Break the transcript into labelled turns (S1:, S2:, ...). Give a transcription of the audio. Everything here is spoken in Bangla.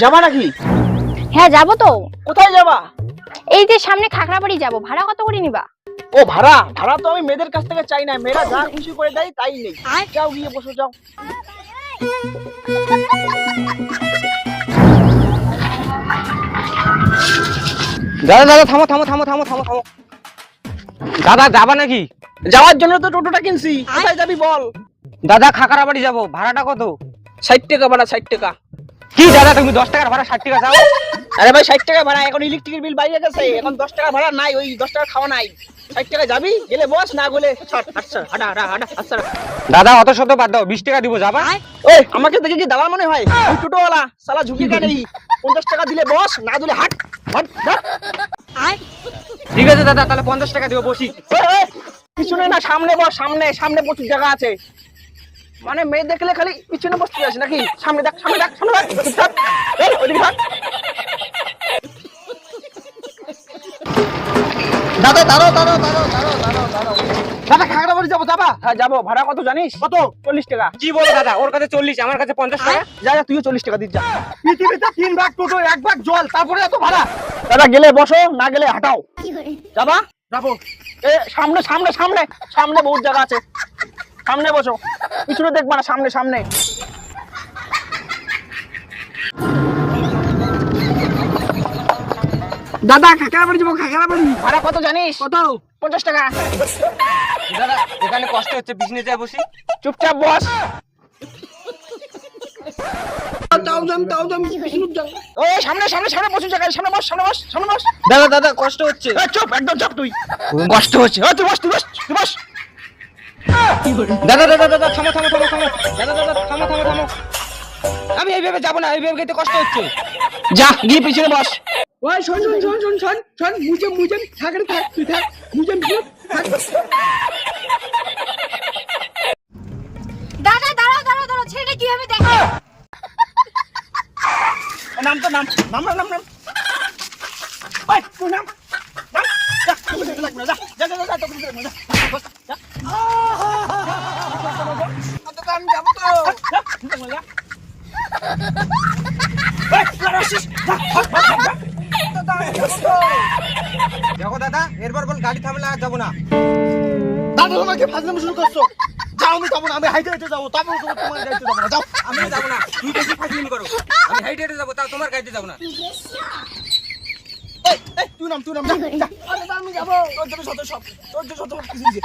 S1: যাবা নাকি?
S2: হ্যাঁ যাব তো।
S1: কোথায় যাবা?
S2: এই যে সামনে খাগড়াবাড়ি যাব। ভাড়া কত করে নিবা?
S1: ও ভাড়া? ভাড়া তো আমি মেয়েদের কাছ থেকে চাই না। মেয়েরা যা খুশি করে দেয় তাই নেই। যাও গিয়ে বসো যাও।
S3: দাদা দাদা থামো থামো থামো থামো থামো থামো। দাদা যাবা নাকি?
S1: যাওয়ার জন্য তো টোটোটা কিনছি। কোথায় যাবি বল?
S3: দাদা খাকারাবাড়ি যাব। ভাড়াটা কত?
S1: ষাট টাকা ভাড়া ষাট টাকা।
S3: কি দাদা তুমি দশ টাকার ভাড়া ষাট টাকা যাও
S1: আরে ভাই ষাট টাকা ভাড়া এখন ইলেকট্রিকের বিল বাইরে গেছে এখন দশ টাকা ভাড়া নাই ওই দশ টাকা খাওয়া নাই। ষাট টাকা যাবি? গেলে বস না গেলে আচ্ছা আচ্ছা।
S3: দাদা অত শত বাদ দাও বিশ টাকা দিব যাবা?
S1: ওই আমাকে দেখে কি দালাল মনে হয়? ওই টোটোওয়ালা সালা ঝুঁকি কেন পঞ্চাশ টাকা দিলে বস না দিলে হাট।
S3: ঠিক আছে দাদা তাহলে পঞ্চাশ টাকা দিব বসি।
S1: পিছনে না সামনে বস সামনে সামনে প্রচুর জায়গা আছে। মানে মেয়ে দেখলে খালি পিছনে বসতে আছে নাকি? সামনে দেখ সামনে দেখ সামনে দেখ। চুপ থাক। এই, ওইদিকে থাক। দাদা দাঁড়াও দাঁড়াও দাঁড়াও দাঁড়াও দাঁড়াও দাঁড়াও। দাদা খাগড়াবাড়ি যাব যাবা? হ্যাঁ যাব। ভাড়া কত জানিস? কত? চল্লিশ টাকা।
S3: কি বলো দাদা। ওর কাছে চল্লিশ আমার কাছে পঞ্চাশ টাকা।
S1: যা যা তুইও চল্লিশ টাকা দিস যা। পৃথিবীতে তিন ভাগ টোটো এক ভাগ জল তারপরে এত ভাড়া। দাদা গেলে বসো না গেলে হাঁটাও। যাবা? যাব। এ সামনে সামনে সামনে। সামনে বহুত জায়গা আছে। সামনে বসো। পিছনে দেখবা না সামনে সামনে। দাদা খাকারা বাড়ি যাব খাকারা বাড়ি ভাড়া কত জানিস? কত? পঞ্চাশ টাকা।
S3: দাদা এখানে কষ্ট হচ্ছে বিজনেস যায় বসি।
S1: চুপচাপ বস। ওই সামনে সামনে সামনে বসুন জায়গায় সামনে বস বস সামনে বস।
S3: দাদা দাদা কষ্ট হচ্ছে।
S1: এই চুপ একদম চুপ তুই। কষ্ট হচ্ছে। তুই বস তুই বস তুই বস।
S3: দাদা দাদা দাদা থামো থামো থামো থামো। দাদা দাদা থামো থামো থামো। আমি এইভাবে যাব না এইভাবে যেতে কষ্ট হচ্ছে।
S1: যা গিয়ে পিছনে বস।
S4: ওই শোন শোন শোন শোন শোন শোন মুজেম মুজেম থাক রে থাক তুই থাক থাক।
S2: দাদা দাঁড়াও দাঁড়াও দাঁড়াও ছেলেটা কীভাবে দেখো?
S1: নাম তো নাম নাম নাম নাম নাম। ওই নাম নাম। যা যা যা যা যা যা যা।
S3: দেখো দাদা এরপর বল গাড়ি থামলে আর যাব না।
S1: দাদা তোমাকে ফাজলামি শুরু করছ। যাও আমি যাব না আমি হাইটে হাইটে যাব। তারপর তোমার তোমার গাড়িতে যাব না যাও।
S3: আমি যাব না তুই বেশি ফাজিল করো। আমি হাইট হেঁটে যাব তাও তোমার গাড়িতে যাব না।
S1: তুই নাম তুই নাম যা আরে, আমি যাব। তোর জন্য শত সব তোর জন্য শত সব কিছু